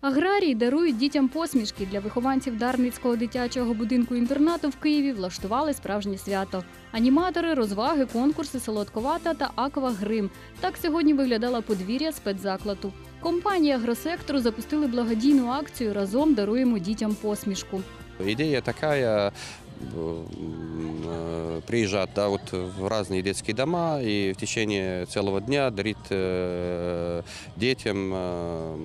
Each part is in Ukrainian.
Аграрії дарують дітям посмішки. Для вихованців Дарницького дитячого будинку інтернату в Києві влаштували справжнє свято. Аніматори, розваги, конкурси, солодковата та аквагрим. Так сьогодні виглядала подвір'я спецзакладу. Компанія Агросектору запустили благодійну акцію Разом даруємо дітям посмішку. Идея такая, м, э, приезжать да, вот в разные детские дома и в течение целого дня дарить э, детям, э,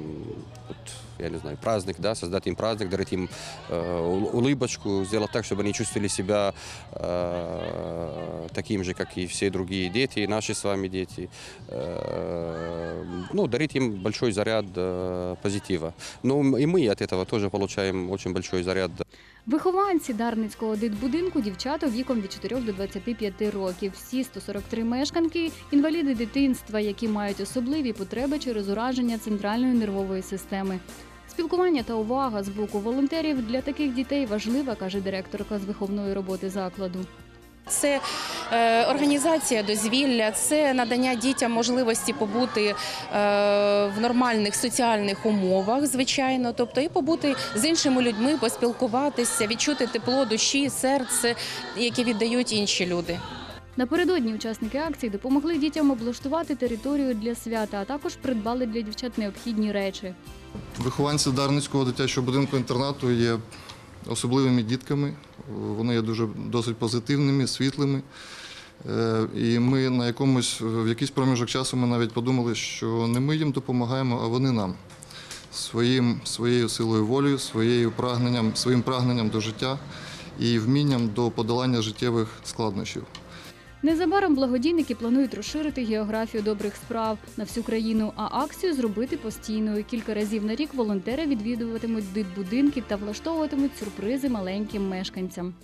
вот, я не знаю, праздник, да, создать им праздник, дарить им э, ул- улыбочку, сделать так, чтобы они чувствовали себя э, таким же, как и все другие дети, и наши с вами дети. Э, ну, дарить им большой заряд э, позитива. Ну, и мы от этого тоже получаем очень большой заряд Вихованці Дарницького дитбудинку дівчата віком від 4 до 25 років. Всі 143 мешканки – інваліди дитинства, які мають особливі потреби через ураження центральної нервової системи. Спілкування та увага з боку волонтерів для таких дітей важлива, каже директорка з виховної роботи закладу. Це е, організація дозвілля, це надання дітям можливості побути е, в нормальних соціальних умовах, звичайно, тобто і побути з іншими людьми, поспілкуватися, відчути тепло душі, серце, яке віддають інші люди. Напередодні учасники акції допомогли дітям облаштувати територію для свята, а також придбали для дівчат необхідні речі. Вихованці Дарницького дитячого будинку інтернату є особливими дітками. Вони є дуже досить позитивними, світлими. Е, І ми на якомусь в якийсь проміжок часу ми навіть подумали, що не ми їм допомагаємо, а вони нам своїм, своєю силою волі, своєю прагненням, своїм прагненням до життя і вмінням до подолання життєвих складнощів. Незабаром благодійники планують розширити географію добрих справ на всю країну, а акцію зробити постійною. Кілька разів на рік волонтери відвідуватимуть дитбудинки та влаштовуватимуть сюрпризи маленьким мешканцям.